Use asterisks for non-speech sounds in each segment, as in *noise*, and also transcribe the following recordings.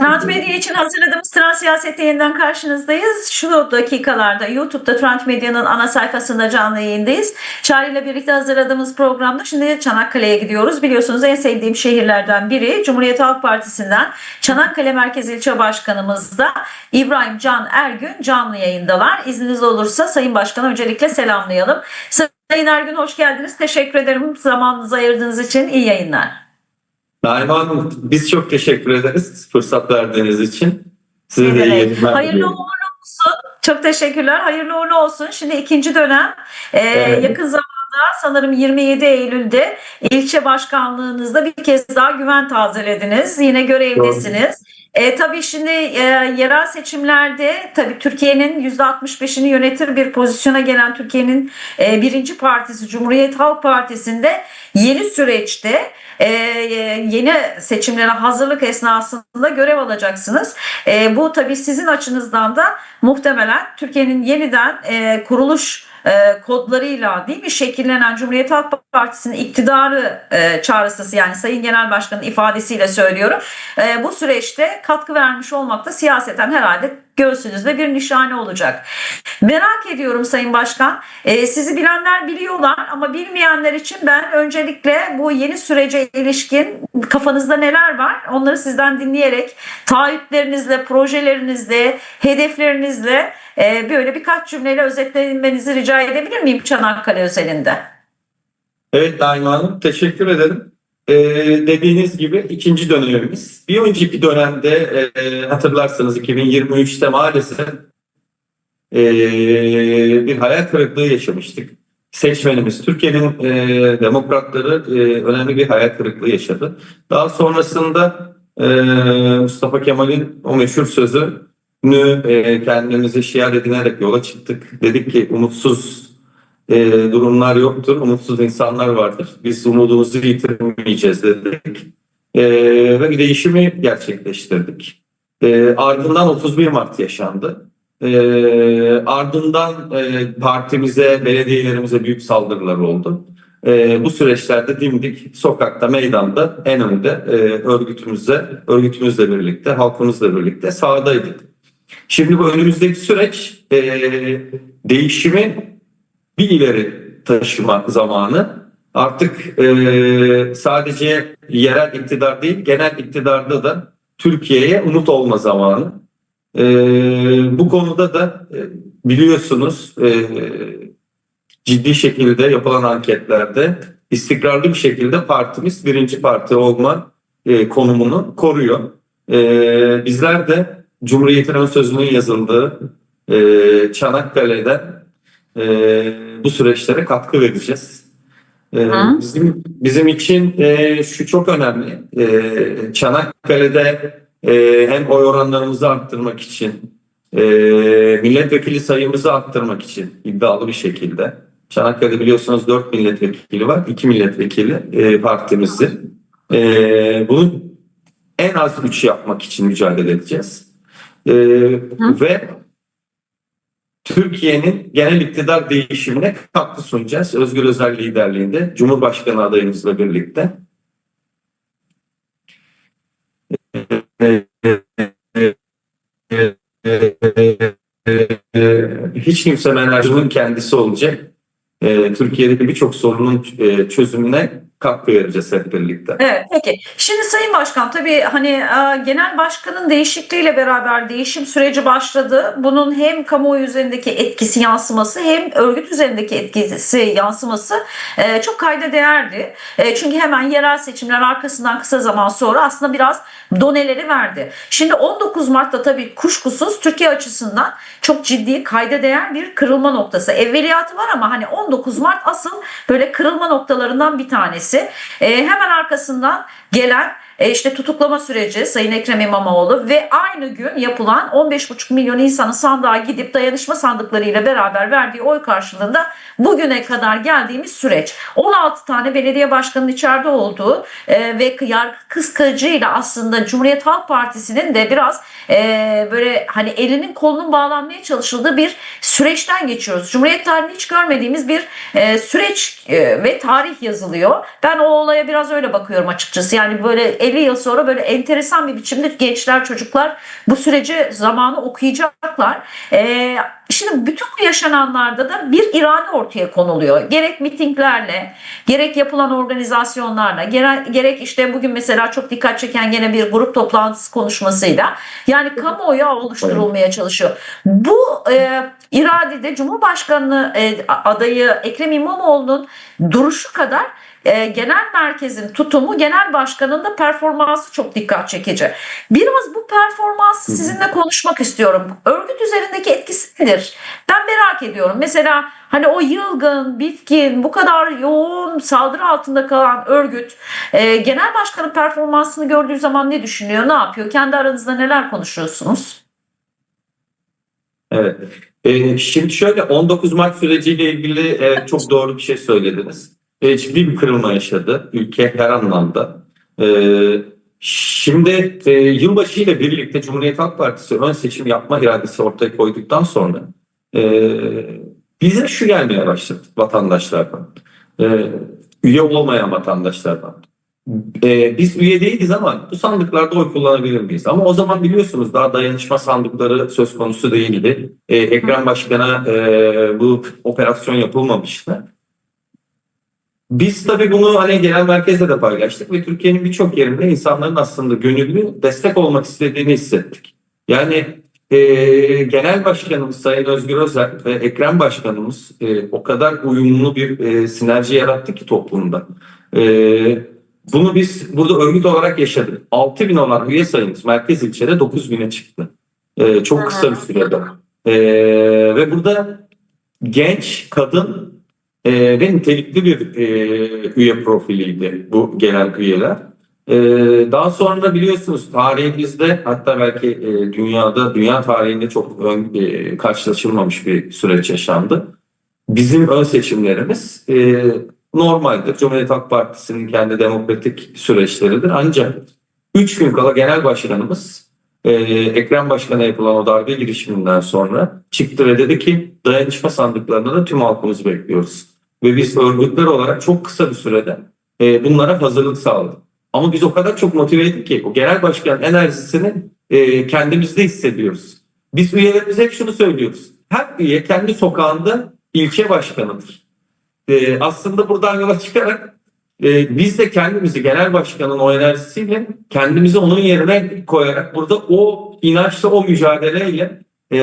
Trend Medya için hazırladığımız Trend Siyaset'te yeniden karşınızdayız. Şu dakikalarda YouTube'da Trend Medya'nın ana sayfasında canlı yayındayız. Çağrı ile birlikte hazırladığımız programda şimdi Çanakkale'ye gidiyoruz. Biliyorsunuz en sevdiğim şehirlerden biri Cumhuriyet Halk Partisi'nden Çanakkale Merkez İlçe Başkanımız da İbrahim Can Ergün canlı yayındalar. İzniniz olursa Sayın Başkan'a öncelikle selamlayalım. Sayın Ergün hoş geldiniz. Teşekkür ederim zamanınızı ayırdığınız için. iyi yayınlar. Naime Hanım biz çok teşekkür ederiz fırsat verdiğiniz için. Size de iyi yayınlar Hayırlı diliyorum. uğurlu olsun. Çok teşekkürler. Hayırlı uğurlu olsun. Şimdi ikinci dönem e, Evet. yakın zamanda sanırım 27 Eylül'de ilçe başkanlığınızda bir kez daha güven tazelediniz. Yine görevdesiniz. E, tabii şimdi e, yerel seçimlerde tabii Türkiye'nin %65'ini yönetir bir pozisyona gelen Türkiye'nin e, birinci partisi Cumhuriyet Halk Partisi'nde yeni süreçte e, yeni seçimlere hazırlık esnasında görev alacaksınız. E, bu tabii sizin açınızdan da muhtemelen Türkiye'nin yeniden e, kuruluş e, kodlarıyla değil mi şekillenen Cumhuriyet Halk Partisi'nin iktidarı e, çağrısı yani Sayın Genel Başkan'ın ifadesiyle söylüyorum. E, bu süreçte katkı vermiş olmak da siyaseten herhalde göğsünüzde bir nişane olacak. Merak ediyorum Sayın Başkan. E, sizi bilenler biliyorlar ama bilmeyenler için ben öncelikle bu yeni sürece ilişkin kafanızda neler var? Onları sizden dinleyerek taahhütlerinizle, projelerinizle, hedeflerinizle e, böyle birkaç cümleyle özetlemenizi rica edebilir miyim Çanakkale özelinde? Evet Naime Hanım teşekkür ederim. Ee, dediğiniz gibi ikinci dönemimiz. Bir önceki dönemde e, hatırlarsanız 2023'te maalesef e, bir hayal kırıklığı yaşamıştık. Seçmenimiz, Türkiye'nin e, demokratları e, önemli bir hayal kırıklığı yaşadı. Daha sonrasında e, Mustafa Kemal'in o meşhur sözünü e, kendimize şiar edinerek yola çıktık. Dedik ki umutsuz e, durumlar yoktur, umutsuz insanlar vardır. Biz umudumuzu yitirmeyeceğiz dedik. E, ve değişimi gerçekleştirdik. E, ardından 31 Mart yaşandı. E, ardından e, partimize, belediyelerimize büyük saldırılar oldu. E, bu süreçlerde dimdik sokakta, meydanda en önde e, örgütümüzle, örgütümüzle birlikte, halkımızla birlikte sahadaydık. Şimdi bu önümüzdeki süreç e, değişimi bir ileri taşıma zamanı. Artık e, sadece yerel iktidar değil, genel iktidarda da Türkiye'ye umut olma zamanı. E, bu konuda da e, biliyorsunuz e, ciddi şekilde yapılan anketlerde istikrarlı bir şekilde partimiz birinci parti olma e, konumunu koruyor. E, bizler de Cumhuriyet'in ön sözünün yazıldığı e, Çanakkale'de e, bu süreçlere katkı vereceğiz. E, bizim bizim için e, şu çok önemli. E, Çanakkale'de e, hem oy oranlarımızı arttırmak için, e, milletvekili sayımızı arttırmak için iddialı bir şekilde. Çanakkale'de biliyorsunuz 4 milletvekili var, 2 milletvekili e, partimizin. E, bunu en az 3 yapmak için mücadele edeceğiz. E, ve Türkiye'nin genel iktidar değişimine katkı sunacağız. Özgür Özel liderliğinde Cumhurbaşkanı adayımızla birlikte. Hiç kimse enerjinin kendisi olacak. Ee, Türkiye'deki birçok sorunun e, çözümüne katkı vereceğiz hep birlikte. Evet peki. Şimdi Sayın Başkan tabii hani e, genel başkanın değişikliğiyle beraber değişim süreci başladı. Bunun hem kamuoyu üzerindeki etkisi yansıması hem örgüt üzerindeki etkisi yansıması e, çok kayda değerdi. E, çünkü hemen yerel seçimler arkasından kısa zaman sonra aslında biraz doneleri verdi. Şimdi 19 Mart'ta tabii kuşkusuz Türkiye açısından çok ciddi kayda değer bir kırılma noktası. Evveliyatı var ama hani 19 Mart asıl böyle kırılma noktalarından bir tanesi. E, hemen arkasından gelen e, işte tutuklama süreci Sayın Ekrem İmamoğlu ve aynı gün yapılan 15,5 milyon insanın sandığa gidip dayanışma sandıklarıyla beraber verdiği oy karşılığında bugüne kadar geldiğimiz süreç. 16 tane belediye başkanının içeride olduğu e, ve yargı kıskacıyla aslında Cumhuriyet Halk Partisi'nin de biraz e, böyle hani elinin kolunun bağlanmaya çalışıldığı bir süreçten geçiyoruz. Cumhuriyet tarihinde hiç görmediğimiz bir e, süreç e, ve tarih yazılıyor. Ben o olaya biraz öyle bakıyorum açıkçası. Yani böyle 40-50 yıl sonra böyle enteresan bir biçimde gençler, çocuklar bu süreci zamanı okuyacaklar. Ee, şimdi bütün bu yaşananlarda da bir irade ortaya konuluyor. Gerek mitinglerle, gerek yapılan organizasyonlarla, gerek işte bugün mesela çok dikkat çeken gene bir grup toplantısı konuşmasıyla yani kamuoyu oluşturulmaya çalışıyor. Bu e, iradede Cumhurbaşkanlığı e, adayı Ekrem İmamoğlu'nun duruşu kadar e, genel merkezin tutumu, genel başkanın da performansı çok dikkat çekici. Biraz bu performansı sizinle konuşmak istiyorum. Örgüt üzerindeki etkisi nedir? Ben merak ediyorum. Mesela hani o yılgın, bitkin, bu kadar yoğun saldırı altında kalan örgüt e, genel başkanın performansını gördüğü zaman ne düşünüyor, ne yapıyor? Kendi aranızda neler konuşuyorsunuz? Evet. Ee, şimdi şöyle 19 Mart süreciyle ilgili e, çok doğru bir şey söylediniz. E, bir kırılma yaşadı ülke her anlamda. E, şimdi e, yılbaşı ile birlikte Cumhuriyet Halk Partisi ön seçim yapma iradesi ortaya koyduktan sonra e, bize şu gelmeye başladı vatandaşlardan. E, üye olmayan vatandaşlardan. Biz üye değiliz ama bu sandıklarda oy kullanabilir miyiz? Ama o zaman biliyorsunuz daha dayanışma sandıkları söz konusu değildi. E, Ekrem Başkan'a bu operasyon yapılmamıştı. Biz tabii bunu hani genel merkezde de paylaştık ve Türkiye'nin birçok yerinde insanların aslında gönüllü destek olmak istediğini hissettik. Yani e, genel başkanımız Sayın Özgür Özel ve Ekrem Başkanımız e, o kadar uyumlu bir e, sinerji yarattı ki toplumda. E, bunu biz burada örgüt olarak yaşadık. 6 bin olan üye sayımız merkez ilçede 9 bine çıktı. E, çok kısa bir sürede. E, ve burada genç, kadın e, ve nitelikli bir e, üye profiliydi bu genel üyeler. E, daha sonra biliyorsunuz tarihimizde hatta belki e, dünyada, dünya tarihinde çok ön, e, karşılaşılmamış bir süreç yaşandı. Bizim ön seçimlerimiz e, normaldir. Cumhuriyet Halk Partisi'nin kendi demokratik süreçleridir. Ancak 3 gün kala genel başkanımız e, Ekrem Başkan'a yapılan o darbe girişiminden sonra çıktı ve dedi ki dayanışma sandıklarında da tüm halkımızı bekliyoruz. Ve biz örgütler olarak çok kısa bir sürede e, bunlara hazırlık sağladık. Ama biz o kadar çok motiveydik ki o genel başkan enerjisini e, kendimizde hissediyoruz. Biz üyelerimiz hep şunu söylüyoruz. Her üye kendi sokağında ilçe başkanıdır. E, aslında buradan yola çıkarak e, biz de kendimizi genel başkanın o enerjisiyle kendimizi onun yerine koyarak burada o inançla o mücadeleyle e,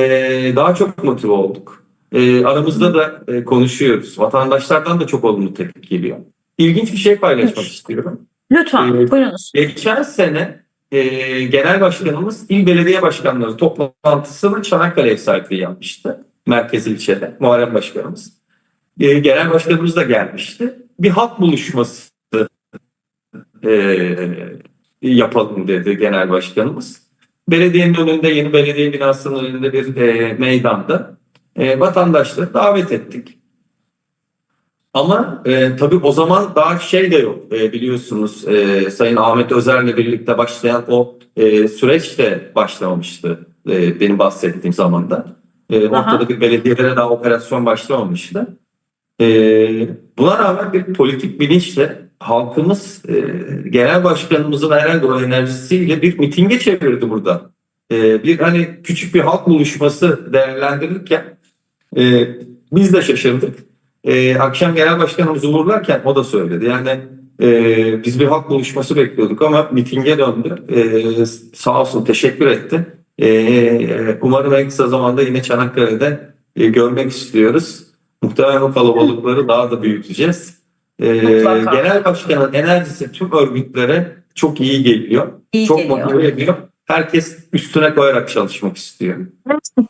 daha çok motive olduk. E, aramızda da e, konuşuyoruz. Vatandaşlardan da çok olumlu tepki geliyor. İlginç bir şey paylaşmak istiyorum. Lütfen Evet. buyurunuz. Geçen sene e, genel başkanımız il belediye başkanları toplantısını Çanakkale ev sahipliği yapmıştı. Merkez ilçede Muharrem Başkanımız. E, genel başkanımız da gelmişti. Bir halk buluşması e, yapalım dedi genel başkanımız. Belediyenin önünde yeni belediye binasının önünde bir e, meydanda e, vatandaşları davet ettik. Ama e, tabii o zaman daha şey de yok E, biliyorsunuz e, Sayın Ahmet Özer'le birlikte başlayan o e, süreç de başlamamıştı e, benim bahsettiğim zamanda. E, Aha. ortada bir belediyelere daha operasyon başlamamıştı. E, buna rağmen bir politik bilinçle halkımız e, genel başkanımızın o enerjisiyle bir mitinge çevirdi burada. E, bir hani küçük bir halk buluşması değerlendirirken e, biz de şaşırdık. E, akşam genel başkanımız uğurlarken o da söyledi. Yani e, biz bir halk buluşması bekliyorduk ama mitinge döndü. E, sağ olsun teşekkür etti. E, umarım en kısa zamanda yine Çanakkale'de e, görmek istiyoruz. Muhtemelen o kalabalıkları daha da büyüteceğiz. E, Mutlaka. genel başkanın enerjisi tüm örgütlere çok iyi geliyor. İyi çok geliyor. motive ediyor. Herkes üstüne koyarak çalışmak istiyor.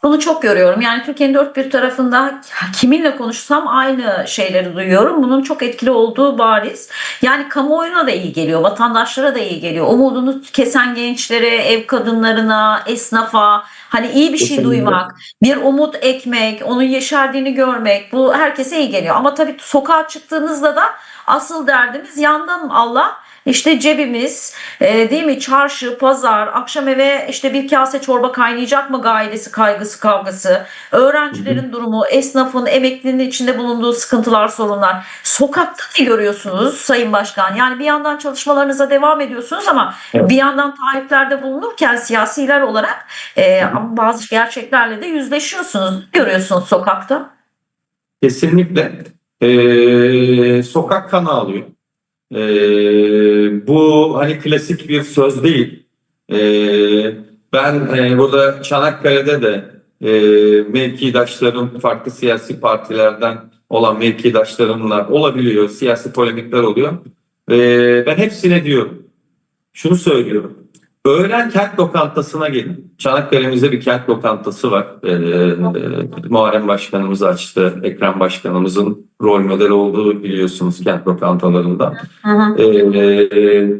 Bunu çok görüyorum. Yani Türkiye'nin dört bir tarafında kiminle konuşsam aynı şeyleri duyuyorum. Bunun çok etkili olduğu bariz. Yani kamuoyuna da iyi geliyor, vatandaşlara da iyi geliyor. Umudunu kesen gençlere, ev kadınlarına, esnafa hani iyi bir şey Kesinlikle. duymak, bir umut ekmek, onun yeşerdiğini görmek bu herkese iyi geliyor. Ama tabii sokağa çıktığınızda da asıl derdimiz yandım Allah işte cebimiz e, değil mi çarşı, pazar, akşam eve işte bir kase çorba kaynayacak mı gailesi, kaygısı, kavgası, öğrencilerin durumu, esnafın, emeklinin içinde bulunduğu sıkıntılar, sorunlar. Sokakta ne görüyorsunuz Sayın Başkan? Yani bir yandan çalışmalarınıza devam ediyorsunuz ama Evet. bir yandan taahhütlerde bulunurken siyasiler olarak e, ama bazı gerçeklerle de yüzleşiyorsunuz. Görüyorsunuz sokakta? Kesinlikle. Ee, sokak kan ağlıyor. Ee, bu hani klasik bir söz değil. Ee, ben e, burada Çanakkale'de de e, mevkidaşlarım farklı siyasi partilerden olan mevkidaşlarımla olabiliyor. Siyasi polemikler oluyor. Ee, ben hepsine diyorum. Şunu söylüyorum. Öğlen kent lokantasına gelin. Çanakkale'mizde bir kent lokantası var. Ee, Muharrem Başkanımız açtı. Ekrem Başkanımızın rol model olduğu biliyorsunuz kent lokantalarında. Ee,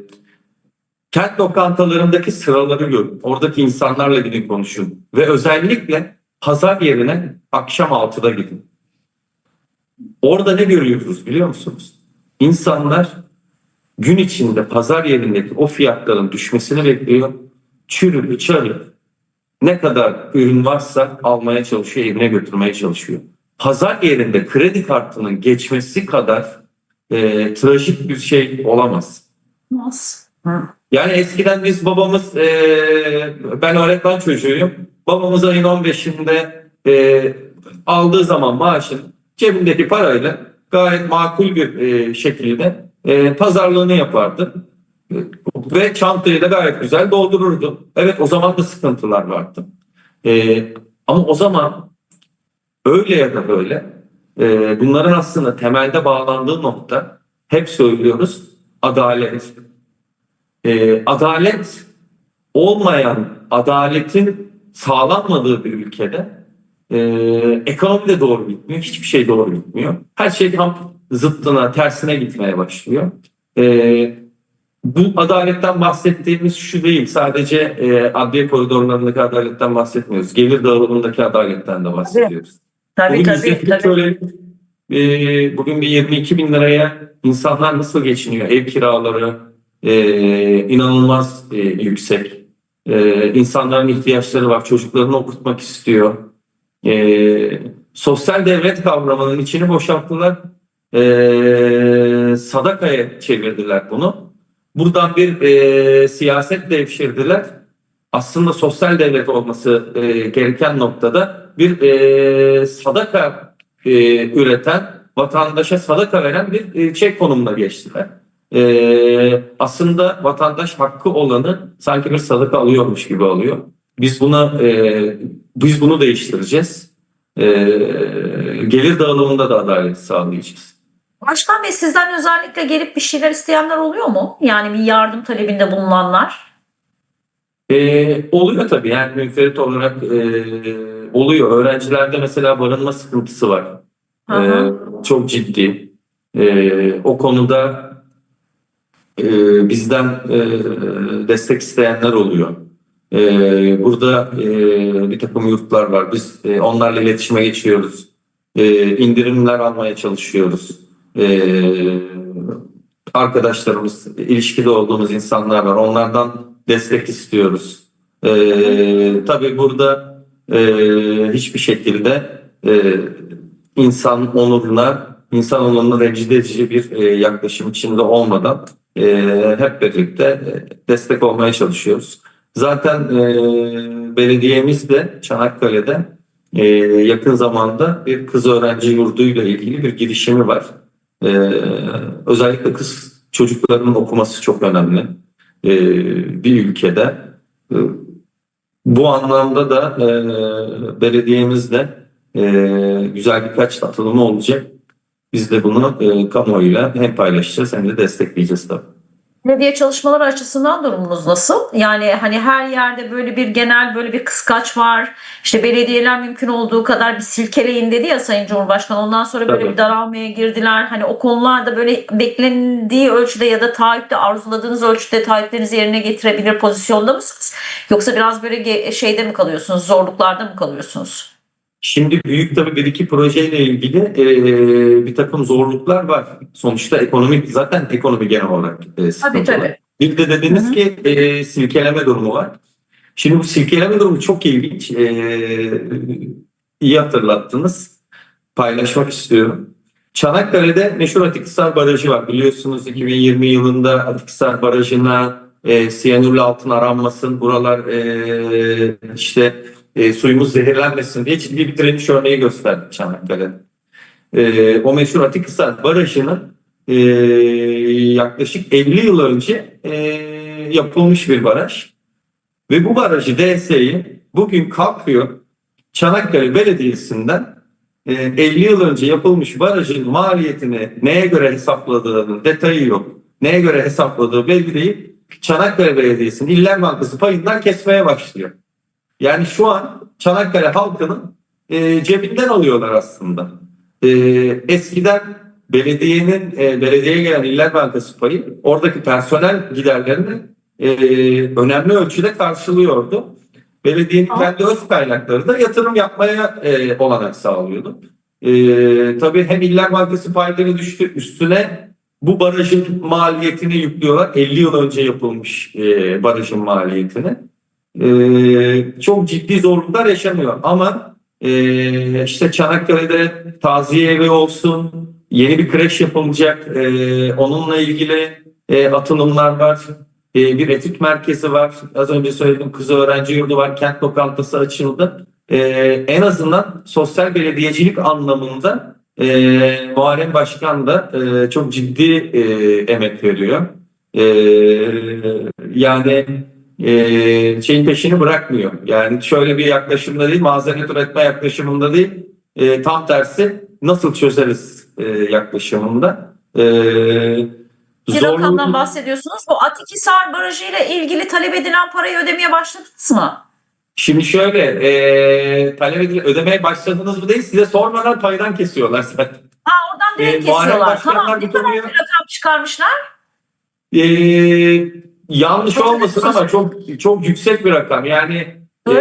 kent lokantalarındaki sıraları görün. Oradaki insanlarla gidin konuşun. Ve özellikle pazar yerine akşam 6'da gidin. Orada ne görüyoruz biliyor musunuz? İnsanlar gün içinde pazar yerindeki o fiyatların düşmesini bekliyor. Çürük, çarık ne kadar ürün varsa almaya çalışıyor, evine götürmeye çalışıyor. Pazar yerinde kredi kartının geçmesi kadar e, trajik bir şey olamaz. Nasıl? Hı. Yani eskiden biz babamız, e, ben öğretmen çocuğuyum. Babamız ayın 15'inde e, aldığı zaman maaşın cebindeki parayla gayet makul bir e, şekilde e, pazarlığını yapardı. E, Ve çantayı da gayet güzel doldururdu. Evet o zaman da sıkıntılar vardı. E, ama o zaman öyle ya da böyle e, bunların aslında temelde bağlandığı nokta hep söylüyoruz adalet. E, adalet olmayan adaletin sağlanmadığı bir ülkede e, ekonomi de doğru gitmiyor. Hiçbir şey doğru gitmiyor. Her şey tam zıttına, tersine gitmeye başlıyor. E, bu adaletten bahsettiğimiz şu değil. Sadece e, adliye koridorlarındaki adaletten bahsetmiyoruz. Gelir dağılımındaki adaletten de bahsediyoruz. Tabii Bugün tabii. tabii. şöyle e, bugün bir 22 bin liraya insanlar nasıl geçiniyor? Ev kiraları e, inanılmaz e, yüksek. E, insanların ihtiyaçları var. Çocuklarını okutmak istiyor. E, sosyal devlet kavramının içini boşalttılar. E, sadakaya çevirdiler bunu. Buradan bir e, siyaset devşirdiler. Aslında sosyal devlet olması e, gereken noktada bir e, sadaka e, üreten, vatandaşa sadaka veren bir e, çek konumuna geçtiler. E, aslında vatandaş hakkı olanı sanki bir sadaka alıyormuş gibi alıyor. Biz buna e, biz bunu değiştireceğiz. E, gelir dağılımında da adalet sağlayacağız. Başkan Bey sizden özellikle gelip bir şeyler isteyenler oluyor mu? Yani bir yardım talebinde bulunanlar. E, oluyor tabii yani münferit olarak e, oluyor. Öğrencilerde mesela barınma sıkıntısı var. Ee, çok ciddi. Ee, o konuda e, bizden e, destek isteyenler oluyor. Ee, burada e, bir takım yurtlar var. Biz e, onlarla iletişime geçiyoruz. E, indirimler almaya çalışıyoruz. E, arkadaşlarımız, ilişkide olduğumuz insanlar var. Onlardan destek istiyoruz. E, tabii burada e, hiçbir şekilde e, insan onuruna, insan onurunu rencide edici bir e, yaklaşım içinde olmadan e, hep birlikte e, destek olmaya çalışıyoruz. Zaten e, belediyemiz de Çanakkale'de e, yakın zamanda bir kız öğrenci yurduyla ilgili bir girişimi var. E, özellikle kız çocuklarının okuması çok önemli e, bir ülkede. E, bu anlamda da e, belediyemizde e, güzel birkaç atılımı olacak. Biz de bunu e, kamuoyuyla hem paylaşacağız hem de destekleyeceğiz tabii. Belediye çalışmaları açısından durumunuz nasıl? Yani hani her yerde böyle bir genel böyle bir kıskaç var. İşte belediyeler mümkün olduğu kadar bir silkeleyin dedi ya Sayın Cumhurbaşkanı. Ondan sonra böyle Tabii. bir daralmaya girdiler. Hani o konularda böyle beklendiği ölçüde ya da taahhütte arzuladığınız ölçüde taahhütlerinizi yerine getirebilir pozisyonda mısınız? Yoksa biraz böyle şeyde mi kalıyorsunuz? Zorluklarda mı kalıyorsunuz? Şimdi büyük tabii bir iki projeyle ilgili e, bir takım zorluklar var. Sonuçta ekonomik zaten ekonomi genel olarak e, sıkıntılı. Tabii tabii. Bir de dediniz Hı hı. ki e, silkeleme durumu var. Şimdi bu silkeleme durumu çok ilginç. E, iyi hatırlattınız. Paylaşmak istiyorum. Çanakkale'de meşhur Atikhisar Barajı var. Biliyorsunuz 2020 yılında Atikhisar Barajı'na e, siyanürlü altın aranmasın, buralar e, işte e, suyumuz zehirlenmesin diye ciddi bir direniş örneği gösterdi Çanakkale. E, o meşhur Atikhisar Barajı'nın e, yaklaşık 50 yıl önce e, yapılmış bir baraj. Ve bu barajı DS'yi bugün kalkıyor Çanakkale Belediyesi'nden e, 50 yıl önce yapılmış barajın maliyetini neye göre hesapladığının detayı yok. Neye göre hesapladığı belli değil. Çanakkale Belediyesi'nin İller Bankası payından kesmeye başlıyor. Yani şu an Çanakkale halkının e, cebinden alıyorlar aslında. E, eskiden belediyenin e, belediyeye gelen İller Bankası payı oradaki personel giderlerini e, önemli ölçüde karşılıyordu. Belediyenin kendi öz kaynakları da yatırım yapmaya e, olanak sağlıyordu. E, tabii hem İller Bankası payları düştü üstüne bu barajın maliyetini yüklüyorlar. 50 yıl önce yapılmış e, barajın maliyetini. E, çok ciddi zorluklar yaşanıyor ama e, işte Çanakkale'de taziye evi olsun, yeni bir kreş yapılacak, e, onunla ilgili e, atılımlar var. E, bir etüt merkezi var. Az önce söyledim kız öğrenci yurdu var. Kent lokantası açıldı. E, en azından sosyal belediyecilik anlamında e, Muharrem Başkan da e, çok ciddi e, emek veriyor. E, yani e, şeyin peşini bırakmıyor. Yani şöyle bir yaklaşımda değil, mazeret üretme yaklaşımında değil, e, tam tersi nasıl çözeriz e, yaklaşımında. E, Bir zorlu- rakamdan bahsediyorsunuz. Bu Atikhisar Barajı ile ilgili talep edilen parayı ödemeye başladınız mı? Şimdi şöyle, e, talep edile ödemeye başladınız mı değil, size sormadan paydan kesiyorlar zaten. Ha oradan direkt Muharrem kesiyorlar. Tamam. Ne kadar bir rakam çıkarmışlar? E, yanlış olmasın ama çok çok yüksek bir rakam. Yani e,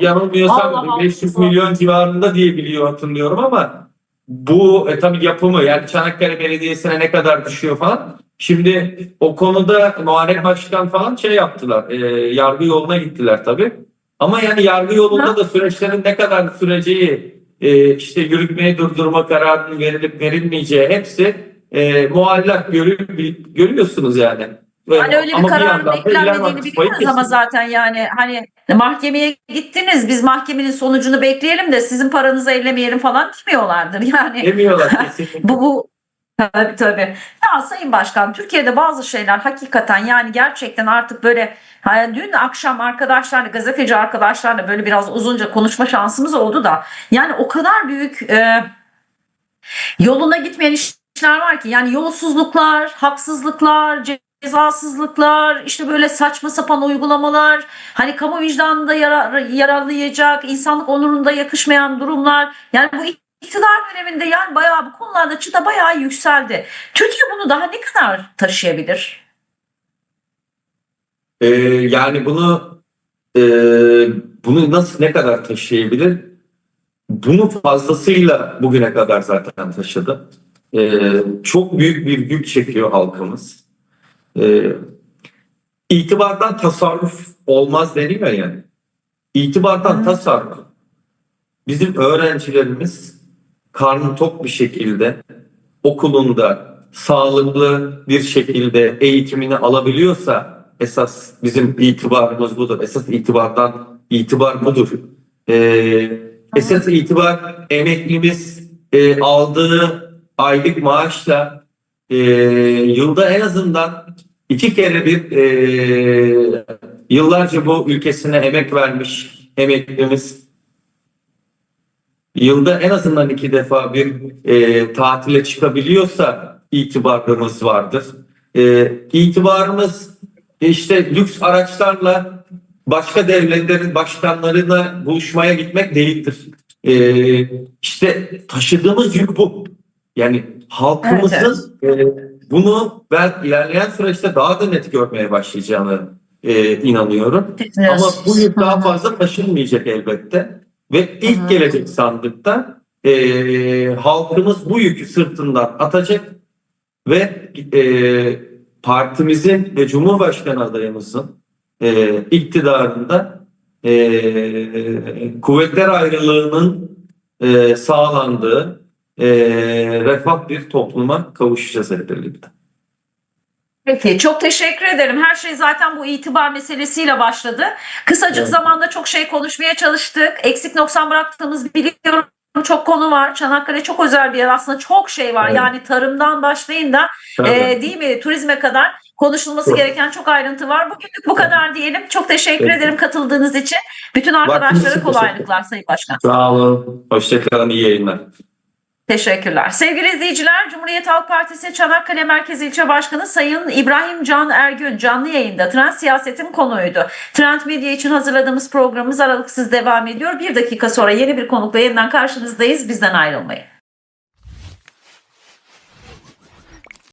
yanılmıyorsam Allah Allah. 500 milyon civarında diye biliyor hatırlıyorum ama bu e, tabii yapımı yani Çanakkale Belediyesi'ne ne kadar düşüyor falan. Şimdi o konuda Muharrem Başkan falan şey yaptılar. e, yargı yoluna gittiler tabii. Ama yani yargı yolunda da süreçlerin ne kadar süreceği e, işte yürütmeyi durdurma kararının verilip verilmeyeceği hepsi e, muallak görü- görüyorsunuz yani. Hani öyle bir ama İller beklenmediğini biliyoruz ama zaten yani hani mahkemeye gittiniz biz mahkemenin sonucunu bekleyelim de sizin paranızı ellemeyelim falan demiyorlardır *laughs* yani. Demiyorlar *laughs* kesinlikle. Bu bu tabii tabii. Ya Sayın Başkan Türkiye'de bazı şeyler hakikaten yani gerçekten artık böyle hani dün akşam arkadaşlarla gazeteci arkadaşlarla böyle biraz uzunca konuşma şansımız oldu da yani o kadar büyük e, yoluna gitmeyen işler var ki yani yolsuzluklar, haksızlıklar, cezasızlıklar, işte böyle saçma sapan uygulamalar, hani kamu vicdanını da yarar, yaralayacak, insanlık onurunu da yakışmayan durumlar. Yani bu iktidar döneminde yani bayağı bu konularda çıta bayağı yükseldi. Türkiye bunu daha ne kadar taşıyabilir? Ee, yani bunu e, bunu nasıl ne kadar taşıyabilir? Bunu fazlasıyla bugüne kadar zaten taşıdı. Ee, çok büyük bir yük çekiyor halkımız. Ee, itibardan tasarruf olmaz deniyor yani. İtibardan Hı. tasarruf. Bizim öğrencilerimiz karnı tok bir şekilde okulunda sağlıklı bir şekilde eğitimini alabiliyorsa esas bizim itibarımız budur. Esas itibardan itibar budur. Ee, esas itibar emeklimiz e, aldığı aylık maaşla e, yılda en azından iki kere bir e, yıllarca bu ülkesine emek vermiş emeklimiz yılda en azından iki defa bir e, tatile çıkabiliyorsa itibarımız vardır. E, itibarımız işte lüks araçlarla başka devletlerin başkanlarıyla buluşmaya gitmek değildir. E, işte taşıdığımız yük bu. Yani halkımızın e, bunu ben ilerleyen süreçte daha da net görmeye başlayacağını e, inanıyorum. Ama bu yük daha fazla taşınmayacak elbette. Ve ilk gelecek sandıkta e, halkımız bu yükü sırtından atacak ve e, partimizin ve Cumhurbaşkanı adayımızın e, iktidarında e, kuvvetler ayrılığının e, sağlandığı e, refah bir topluma kavuşacağız hep birlikte. Peki çok teşekkür ederim. Her şey zaten bu itibar meselesiyle başladı. Kısacık Evet. zamanda çok şey konuşmaya çalıştık. Eksik noksan bıraktığımız biliyorum. Çok konu var. Çanakkale çok özel bir yer. Aslında çok şey var. Evet. Yani tarımdan başlayın da e, değil mi turizme kadar konuşulması Evet. gereken çok ayrıntı var. Bugünlük bu kadar diyelim. Çok teşekkür Evet. ederim katıldığınız için. Bütün arkadaşlara kolaylıklar Sayın Başkan. Sağ olun. Hoşçakalın. İyi yayınlar. Teşekkürler. Sevgili izleyiciler, Cumhuriyet Halk Partisi Çanakkale Merkez İlçe Başkanı Sayın İbrahim Can Ergün canlı yayında Trend Siyaset'in konuğuydu. Trend Medya için hazırladığımız programımız aralıksız devam ediyor. Bir dakika sonra yeni bir konukla yeniden karşınızdayız. Bizden ayrılmayın.